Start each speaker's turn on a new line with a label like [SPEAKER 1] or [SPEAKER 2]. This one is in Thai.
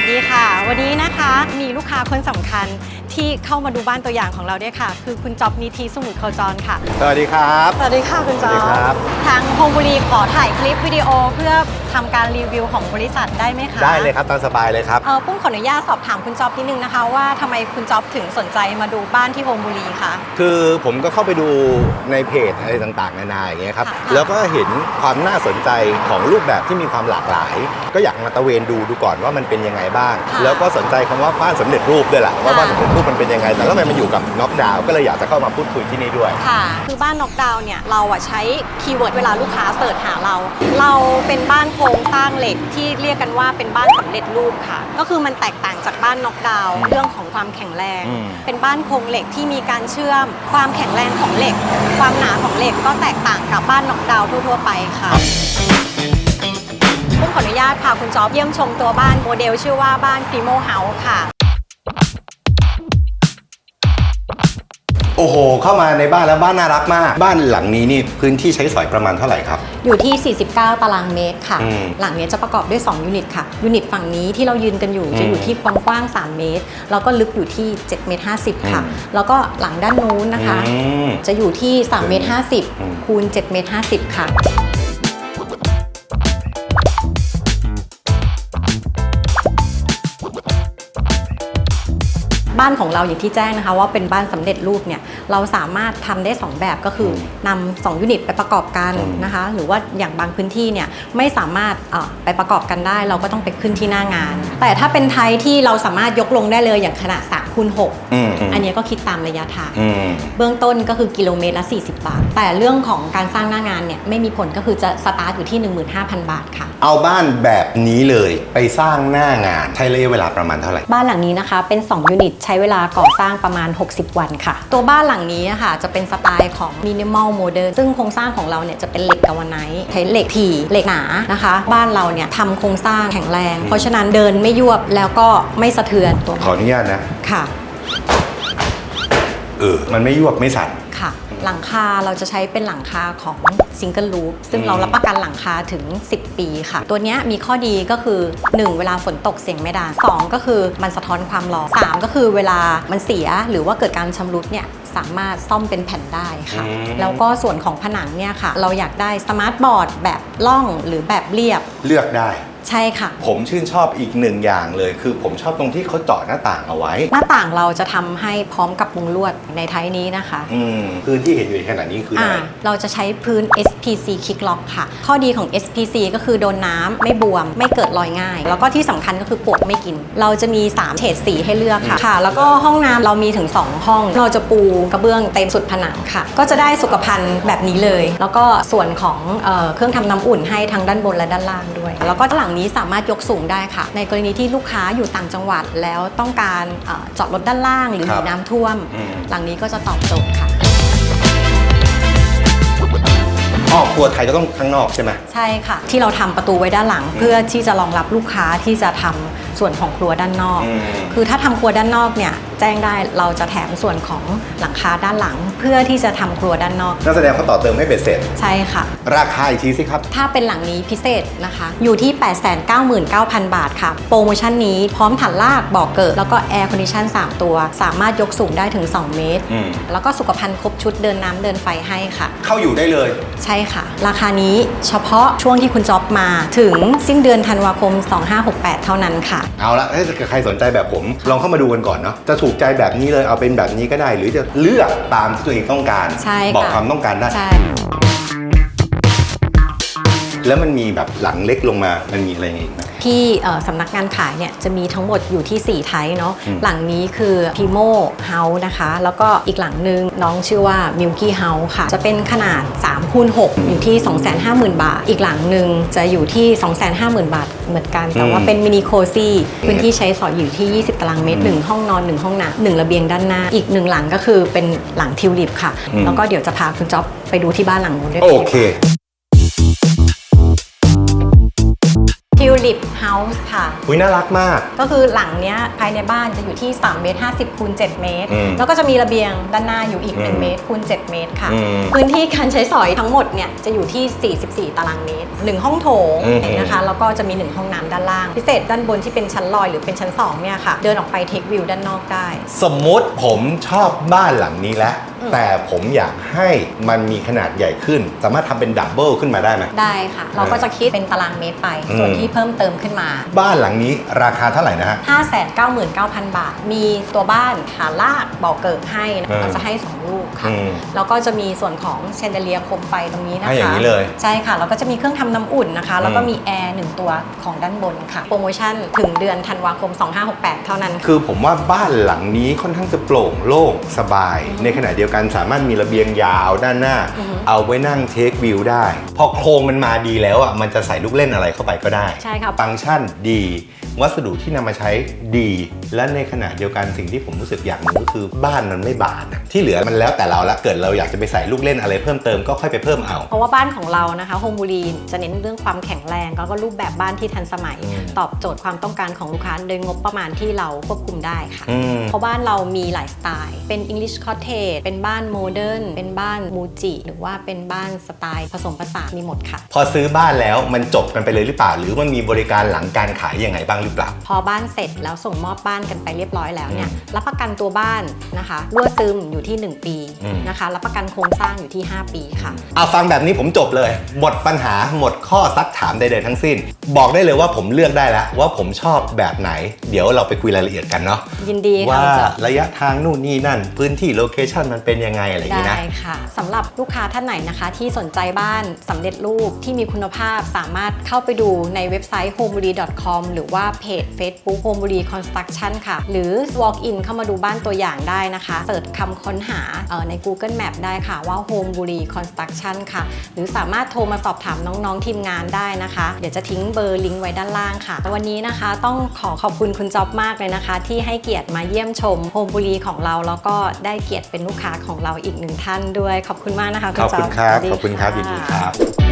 [SPEAKER 1] วัสดีค่ะ วันนี้นะคะมีลูกค้าคนสำคัญ ที่เข้ามาดูบ้านตัวอย่างของเราด้วยค่ะ คือคุณจ๊อบนิธิสมุทรโคจรค่ะ
[SPEAKER 2] สวัสดีครับ
[SPEAKER 1] สวัสดีค่ะคุณจ๊อ
[SPEAKER 2] สวัสดีครับบ
[SPEAKER 1] ทางโฮมบุรีขอถ่ายคลิปวิดีโอเพื่อทำการรีวิวของบริษัทได้ไหมคะ
[SPEAKER 2] ได้เลยครับตามสบายเลยครับ
[SPEAKER 1] เออปุ้มขออนุญาตสอบถามคุณจ๊อบนิดนึงนะคะว่าทำไมคุณจ๊อบถึงสนใจมาดูบ้านที่โฮมบุรีคะ
[SPEAKER 2] คือผมก็เข้าไปดูในเพจอะไรต่างๆ นานาอย่างเงี้ยครับ
[SPEAKER 1] ค่ะ
[SPEAKER 2] แล้วก็เห็นความน่าสนใจของรูปแบบที่มีความหลากหลาย ก็อยากมาตะเวนดูดูก่อนว่ามันเป็นยังไงบ้าง แล้วก็สนใจคำว่าบ้านสำเร็จรูปด้วยแหละว่าบ้านสำเร็จรูปมันเป็นยังไง แต่แล้วทำไมมันอยู่กับน็อกดาวน์ก็เลยอยากจะเข้ามาพูดคุยที่นี่ด้วย
[SPEAKER 1] ค่ะ คือบ้านน็อกดาวน์เนี่ยเราอะใช้คีย์เวิร์ดเวลาลูกค้าเสิร์ชหาเรา เราเป็นบ้านโครงสร้างเหล็กที่เรียกกันว่าเป็นบ้านสำเร็จรูปค่ะ ก็คือมันแตกต่างจากบ้านน็อกดาวน์
[SPEAKER 2] อืม
[SPEAKER 1] เรื่องของความแข็งแรง
[SPEAKER 2] อืม
[SPEAKER 1] เป็นบ้านโครงเหล็กที่มีการเชื่อม ความแข็งแรงของเหล็ก ความหนาของเหล็กก็แตกต่างกับบ้านน็อกดาวน์ทั่วๆไปค่ะผมขออนุญาตพาคุณจ๊อบเยี่ยมชมตัวบ้านโมเดลชื่อว่าบ้าน Primo House ค่ะ
[SPEAKER 2] โอ้โห เข้ามาในบ้านแล้วบ้านน่ารักมาก บ้านหลังนี้นี่พื้นที่ใช้สอยประมาณเท่าไหร่ครับ
[SPEAKER 1] อยู่ที่ 49 ตารางเมตรค่ะ
[SPEAKER 2] อืม
[SPEAKER 1] หลังเนี้ยจะประกอบด้วย 2 ยูนิตค่ะ ยูนิตฝั่งนี้ที่เรายืนกันอยู่
[SPEAKER 2] อืม
[SPEAKER 1] จะอยู่ที่ความกว้าง 3 เมตร แล้วก็ลึกอยู่ที่7เมตร50 ค่ะ
[SPEAKER 2] อืม
[SPEAKER 1] แล้วก็หลังด้านนู้นนะคะ
[SPEAKER 2] อืม
[SPEAKER 1] จะอยู่ที่3เมตร
[SPEAKER 2] อืม
[SPEAKER 1] 50คูณ7เมตร50 ค่ะ บ้านของเราอย่างที่แจ้งนะคะว่าเป็นบ้านสำเร็จรูปเนี่ยเราสามารถทำได้ 2 แบบก็คืออนำสองยูนิตไปประกอบกัน
[SPEAKER 2] อืม
[SPEAKER 1] นะคะ หรือว่าอย่างบางพื้นที่เนี่ยไม่สามารถเอ่อไปประกอบกันได้ เราก็ต้องไปขึ้นที่หน้างาน แต่ถ้าเป็นไทยที่เราสามารถยกลงได้เลยอย่างขนาด3 คูณ6
[SPEAKER 2] อืมอืม
[SPEAKER 1] อันเนี้ยก็คิดตามระยะทาง
[SPEAKER 2] อืม
[SPEAKER 1] เบื้องต้นก็คือกิโลเมตรละ 40 บาท แต่เรื่องของการสร้างหน้างานเนี่ยไม่มีผลก็คือจะสตาร์ทอยู่ที่ 15,000 บาทค่ะ
[SPEAKER 2] เอาบ้านแบบนี้เลยไปสร้างหน้างานใช้ระยะเวลาประมาณเท่าไหร่
[SPEAKER 1] บ้านหลังนี้นะคะเป็น 2 ยูนิต ใช้เวลาก่อสร้างประมาณ 60 วันค่ะ ตัวบ้านหลังนี้อะค่ะ จะเป็นสไตล์ของ minimal modern ซึ่งโครงสร้างของเราเนี่ยจะเป็นเหล็กกาวาไนท์ใช้เหล็กถี่เหล็กหนานะคะ บ้านเราเนี่ยทำโครงสร้างแข็งแรง เพราะฉะนั้นเดินไม่ยวบแล้วก็ไม่สะเทือนตัว
[SPEAKER 2] ขออนุญาตนะ
[SPEAKER 1] ค่ะ
[SPEAKER 2] เออ มันไม่ยวบไม่สั่น
[SPEAKER 1] ค่ะ หลังคาเราจะใช้เป็นหลังคาของซิงเกิลลูปซึ่ง
[SPEAKER 2] อืม
[SPEAKER 1] เรารับประกันหลังคาถึง 10 ปีค่ะ ตัวเนี้ยมีข้อดีก็คือ 1 เวลาฝนตกเสียงไม่ดัง2ก็คือมันสะท้อนความร้อน3ก็คือเวลามันเสียหรือว่าเกิดการชำรุดเนี่ยสามารถซ่อมเป็นแผ่นได้ค่ะ
[SPEAKER 2] อืม
[SPEAKER 1] แล้วก็ส่วนของผนังเนี่ยค่ะ เราอยากได้สมาร์ทบอร์ดแบบล่องหรือแบบเรียบ
[SPEAKER 2] เลือกได้
[SPEAKER 1] ใช่ค่ะ
[SPEAKER 2] ผมชื่นชอบอีกหนึ่งอย่างเลย คือผมชอบตรงที่เขาเจาะหน้าต่างเอาไว้
[SPEAKER 1] หน้าต่างเราจะทำให้พร้อมกับมุงลวดในไทยนี้นะคะ
[SPEAKER 2] อืมพื้นที่เห็นอยู่ในขณะนี้คืออะไร
[SPEAKER 1] อ่าเราจะใช้พื้น SPC Kick Lock ค่ะ ข้อดีของ SPC ก็คือโดนน้ำไม่บวม ไม่เกิดรอยง่าย แล้วก็ที่สำคัญก็คือปลวกไม่กิน เราจะมี 3 เฉดสีให้เลือกค่ะค่ะ แล้วก็ห้องน้ำเรามีถึง 2 ห้อง เราจะปูกระเบื้องเต็มสุดผนังค่ะ ก็จะได้สุขภัณฑ์แบบนี้เลย แล้วก็ส่วนของเออเครื่องทำน้ำอุ่นให้ทั้งด้านบนและด้านล่างด้วย แล้วก็หลังนี้สามารถยกสูงได้ค่ะ ในกรณีที่ลูกค้าอยู่ต่างจังหวัดแล้วต้องการเอ่อจอดรถด้านล่าง หรือ
[SPEAKER 2] ครั
[SPEAKER 1] มี
[SPEAKER 2] บ
[SPEAKER 1] น้ำท่วม
[SPEAKER 2] อืม
[SPEAKER 1] หลังนี้ก็จะตอบโจทย์ค่ะ
[SPEAKER 2] อ๋อครัวไทยก็ต้องข้างนอกใช่ไหม
[SPEAKER 1] ใช่ค่ะ ที่เราทำประตูไว้ด้านหลังเพื่อที่จะรองรับลูกค้าที่จะทำ ส่วนของครัวด้านนอก
[SPEAKER 2] อืม
[SPEAKER 1] คือถ้าทำครัวด้านนอกเนี่ยแจ้งได้เราจะแถมส่วนของหลังคาด้านหลัง เพื่อที่จะทำครัวด้านนอก
[SPEAKER 2] นั่นแสดงเขาต่อเติมให้เบ็ดเสร็จ
[SPEAKER 1] ใช่ค่ะ
[SPEAKER 2] ราคาอีกทีสิครับ
[SPEAKER 1] ถ้าเป็นหลังนี้พิเศษนะคะ อยู่ที่ 899,000 บาทค่ะ โปรโมชั่นนี้พร้อมถันลากบอกเกิด แล้วก็แอร์คอนดิชัน3ตัว สามารถยกสูงได้ถึง 2 เมตร
[SPEAKER 2] อืม
[SPEAKER 1] แล้วก็สุขภัณฑ์ครบชุดเดินน้ำเดินไฟให้ค่ะ
[SPEAKER 2] เข้าอยู่ได้เลย
[SPEAKER 1] ใช่ค่ะ ราคานี้เฉพาะช่วงที่คุณจ๊อบมาถึงสิ้นเดือนธันวาคม 2568 เท่านั้นค่ะ
[SPEAKER 2] เอาละถ้าเกิดใครสนใจแบบผม ลองเข้ามาดูกันก่อนเนาะจะถูกใจแบบนี้เลยเอาเป็นแบบนี้ก็ได้ หรือจะเลือกตามที่ตัวเองต้องการ
[SPEAKER 1] ใช่ค่ะ
[SPEAKER 2] บอกความต้องการได้
[SPEAKER 1] ใช่
[SPEAKER 2] แล้วมันมีแบบหลังเล็กลงมา มันมีอะไรอีกไหม
[SPEAKER 1] ที่เอ่อสำนักงานขายเนี่ยจะมีทั้งหมดอยู่ที่ 4 ไทป์เนาะ
[SPEAKER 2] อืม
[SPEAKER 1] หลังนี้คือ Pimo House นะคะ แล้วก็อีกหลังหนึ่งน้องชื่อว่า Milky House ค่ะ จะเป็นขนาด3คูณ6อยู่ที่ 250,000 บาท อีกหลังหนึ่งจะอยู่ที่ 250,000 บาทเหมือนกัน แต่ว่าเป็นมินิโคซี่พื้นที่ใช้สอยอยู่ที่ 20 ตารางเมตร 1 ห้องนอน 1 ห้องน้ำหนึ่งระเบียงด้านหน้า อีกหนึ่งหลังก็คือเป็นหลังทิวลิปค่ะ
[SPEAKER 2] อืม
[SPEAKER 1] แล้วก็เดี๋ยวจะพาคุณจ๊อบไปดูที่บ้านหลังนู้นด้วย
[SPEAKER 2] โอเค
[SPEAKER 1] Tulip House ค่ะ
[SPEAKER 2] อุ้ยน่ารักมาก
[SPEAKER 1] ก็คือหลังเนี้ยภายในบ้านจะอยู่ที่3เมตร50คูณ7เมตร
[SPEAKER 2] อืม
[SPEAKER 1] แล้วก็จะมีระเบียงด้านหน้าอยู่อีก
[SPEAKER 2] อืม
[SPEAKER 1] 1 เมตรคูณ7เมตรค่ะ
[SPEAKER 2] อืม
[SPEAKER 1] พื้นที่การใช้สอยทั้งหมดเนี่ยจะอยู่ที่ 44 ตารางเมตร 1 ห้องโถง
[SPEAKER 2] อืม
[SPEAKER 1] นะคะแล้วก็จะมี 1 ห้องน้ำด้านล่าง พิเศษด้านบนที่เป็นชั้นลอยหรือเป็นชั้น 2 เนี่ยค่ะ เดินออกไปเทควิวด้านนอกได้
[SPEAKER 2] สมมุติผมชอบบ้านหลังนี้แล้ว
[SPEAKER 1] อืม
[SPEAKER 2] แต่ผมอยากให้มันมีขนาดใหญ่ขึ้น สามารถทำเป็นดับเบิลขึ้นมาได้ไหม
[SPEAKER 1] ได้ค่ะ เราก็จะคิดเป็นตารางเมตรไป
[SPEAKER 2] อืม
[SPEAKER 1] ส่วนที่เพิ่มเติมขึ้นมา
[SPEAKER 2] บ้านหลังนี้ราคาเท่าไหร่นะฮะ
[SPEAKER 1] 599,000 บาท มีตัวบ้านขาลากบอกเกิดให้นะ
[SPEAKER 2] อืม
[SPEAKER 1] เราจะให้ 2 ลูกค่ะ
[SPEAKER 2] อืม
[SPEAKER 1] แล้วก็จะมีส่วนของเชนเดเลียโคมไฟตรงนี้นะคะ
[SPEAKER 2] ให้อย่างนี้เลย
[SPEAKER 1] ใช่ค่ะ แล้วก็จะมีเครื่องทำน้ำอุ่นนะคะ แล้วก็มีแอร์หนึ่งตัวของด้านบนค่ะ โปรโมชั่นถึงเดือนธันวาคม 2568 เท่านั้น
[SPEAKER 2] คือผมว่าบ้านหลังนี้ค่อนข้างจะโปร่งโล่งสบาย
[SPEAKER 1] อืม
[SPEAKER 2] ในขณะเดียวกันสามารถมีระเบียงยาวด้านหน้า
[SPEAKER 1] อือฮึ
[SPEAKER 2] เอาไว้นั่งเทควิวได้ พอโครงมันมาดีแล้วอะมันจะใส่ลูกเล่นอะไรเข้าไปก็ได้
[SPEAKER 1] ใช่ค่ะ
[SPEAKER 2] ฟังก์ชันดี วัสดุที่นำมาใช้ดี และในขณะเดียวกันสิ่งที่ผมรู้สึกอยากรู้ก็คือบ้านมันไม่บานอะที่เหลือมันแล้วแต่เราละเกิดเราอยากจะไปใส่ลูกเล่นอะไรเพิ่มเติมก็ค่อยไปเพิ่มเอา
[SPEAKER 1] เพราะว่าบ้านของเรานะคะโฮมบูรีจะเน้นเรื่องความแข็งแรงแล้วก็รูปแบบบ้านที่ทันสมัย
[SPEAKER 2] อืม
[SPEAKER 1] ตอบโจทย์ความต้องการของลูกค้าโดยงบประมาณที่เราควบคุมได้ค่ะ
[SPEAKER 2] อืม
[SPEAKER 1] เพราะบ้านเรามีหลายสไตล์ เป็น English Cottage เป็นบ้านโมเดิร์นเป็นบ้านมูจิหรือว่าเป็นบ้านสไตล์ผสมผสานมีหมดค่ะ
[SPEAKER 2] พอซื้อบ้านแล้วมันจบกันไปเลยหรือเปล่า หรือมันมีบริการหลังการขายยังไงบ้างหรือเปล่า
[SPEAKER 1] พอบ้านเสร็จแล้วส่งมอบบ้านกันไปเรียบร้อยแล้วเนี่ย
[SPEAKER 2] อืม
[SPEAKER 1] รับประกันตัวบ้านนะคะรั่วซึมอยู่ที่ 1 ปี
[SPEAKER 2] อืม
[SPEAKER 1] นะคะรับประกันโครงสร้างอยู่ที่ 5 ปีค่ะ
[SPEAKER 2] เอาฟังแบบนี้ผมจบเลยหมดปัญหาหมดข้อซักถามใดๆทั้งสิ้น บอกได้เลยว่าผมเลือกได้แล้วว่าผมชอบแบบไหน เดี๋ยวเราไปคุยรายละเอียดกันเนาะ
[SPEAKER 1] ยินดีค่ะ
[SPEAKER 2] ว่า
[SPEAKER 1] คุณจ๊อบ
[SPEAKER 2] ระยะทางนู่นนี่นั่น พื้นที่โลเคชันมันเป็นยังไงอะไรอย่างนี้
[SPEAKER 1] ได้ค่ะสำหรับลูกค้าท่านไหนนะคะ ที่สนใจบ้านสำเร็จรูปที่มีคุณภาพสามารถเข้าไปดูในเว็บไซต์ homebury.com หรือว่าเพจ Facebook homebury construction ค่ะ หรือ walk in เข้ามาดูบ้านตัวอย่างได้นะคะเสิร์ชคำค้นหาเอ่อใน Google Map ได้ค่ะว่า homebury construction ค่ะ หรือสามารถโทรมาสอบถามน้องๆทีมงานได้นะคะ เดี๋ยวจะทิ้งเบอร์ลิงก์ไว้ด้านล่างค่ะ วันนี้นะคะต้องขอขอบคุณคุณจ๊อบมากเลยนะคะ ที่ให้เกียรติมาเยี่ยมชมโฮมบุรีของเราแล้วก็ได้เกียรติเป็นลูกค้าของเราอีกหนึ่งท่านด้วย ขอบคุณมากนะคะ
[SPEAKER 2] ขอบคุณครับ
[SPEAKER 1] จ๊
[SPEAKER 2] ขอบคุณครับยินดีะ ครับ